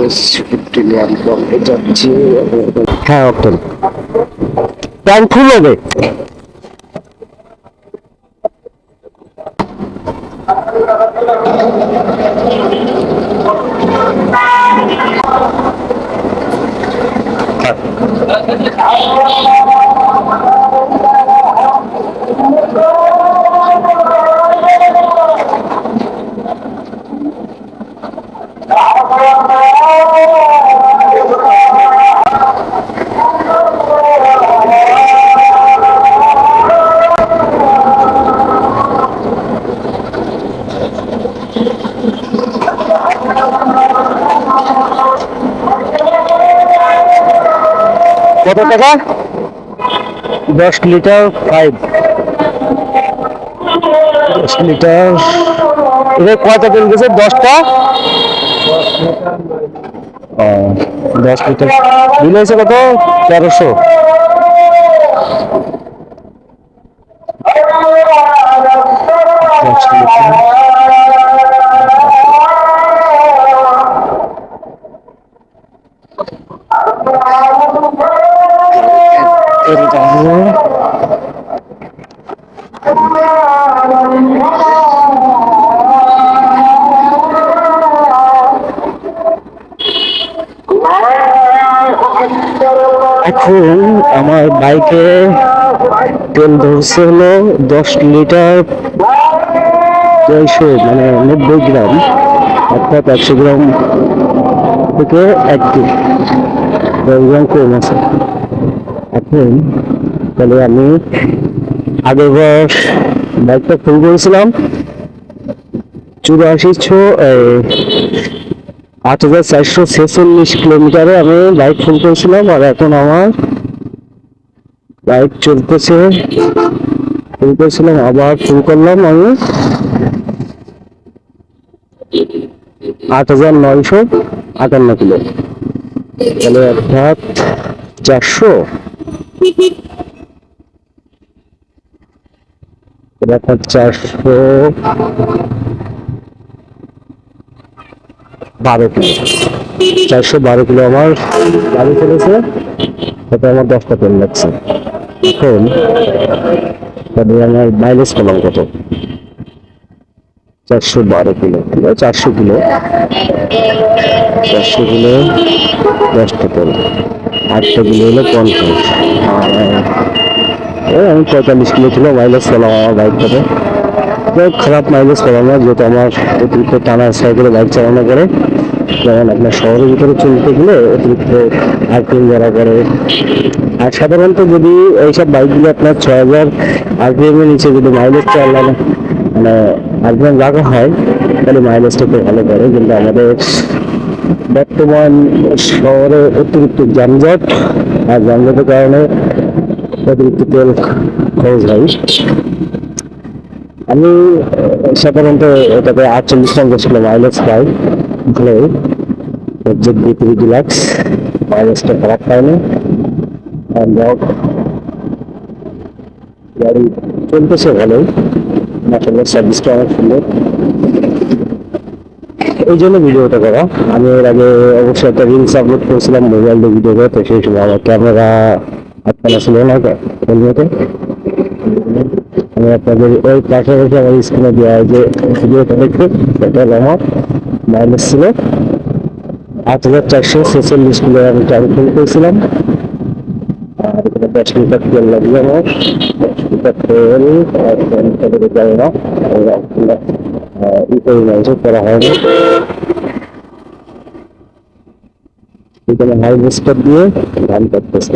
S fifty one Pompey যাচ্ছি হ্যাঁ octane tank ফুল হবে কত টাকা? দশ লিটার ফাইভ দশ লিটার। এটা কয়টা তেল গেছে দশটা? দশ লিটার। বিল হয়েছে কত? তেরোশো। দশ লিটার। এখন আমার বাইকে তেল ধরছে হলো দশ লিটার ছয়শো মানে নব্বই গ্রাম, অর্থাৎ একশো গ্রাম থেকে এক গ্রাম কম আছে। এখন তাহলে আমি আগের বার বাইকটা ফুল করেছিলাম। চুরাশি ছো আট হাজার চারশো ছেচল্লিশ কিলোমিটারে আমি বাইক ফুল করেছিলাম আর এখন আমার বাইক চলতেছে। ফুল করেছিলাম, আবার ফুল করলাম আমি। আট হাজার নয়শো আটান্ন কিলো। তাহলে অর্থাৎ চারশো। চারশো বারো কিলো। চারশো বারো কিলো আমার গাড়ি চলেছে। তাতে আমার দশটা তেল লাগছে। এখন তাহলে আমার মাইলেজ পেলাম কত? চারশো বারো কিলো, চারশো কিলো। চারশো কিলো, দশটা তেল। আটটা কিলো হলো পঞ্চাশ। আমি পঁয়তাল্লিশ কিলো ছিল মাইলেজ পেলাম আমার যাই হোক, খারাপ মাইলেজ পেলাম না যেহেতু আমার অতিরিক্ত টানা সাইকেলে বাইক চালানো করে। যেমন আপনার শহরের ভিতরে চলতে গেলে অতিরিক্ত আরপিএম যারা করে। আর সাধারণত যদি এইসব বাইকগুলো আপনার ছয় হাজার আরপিএম এর নিচে যদি মাইলেজ চালানো মানে আরপিএম রাখা হয় তাহলে মাইলেজটা খুব ভালো করে। কিন্তু আমাদের বর্তমান শহরে অতিরিক্ত যানজট আর যানজটের কারণে অতিরিক্ত তেল খরচ হয়। আমি সাধারণত এটাতে আটচল্লিশ পঞ্চাশ কিলো মাইলেজ পাই ভালোই জেড থ্রি ডিলাক্স মাইলেজটা খারাপ আর যাই গাড়ি চলতেছে ভালোই আসলে সার্ভিসটা অনেক সুন্দর। এই জন্য ভিডিওটা করা। আমি এর আগে অবশ্যই একটা রিলস আপলোড করেছিলাম মোবাইল দিয়ে ভিডিও করে তো সেই সময় আমার ক্যামেরা আপনারা ছিল না তো আমি আপনাদের ওই পাশাপাশি আমার স্ক্রিনে দেওয়া যে, ভিডিওটা দেখতে সেটা আমার মাইলেজ ছিল আট হাজার চারশো ছেচল্লিশ কিলো আমি চালু ফোন করেছিলাম। আর এখানে দশ লিটার তেল লাগবে আমার? দশ লিটার তেল আর যাবে না। ই করে নিয়েছে করা হয়নি এখানে হাই বুস্টার দিয়ে ধান করতেছে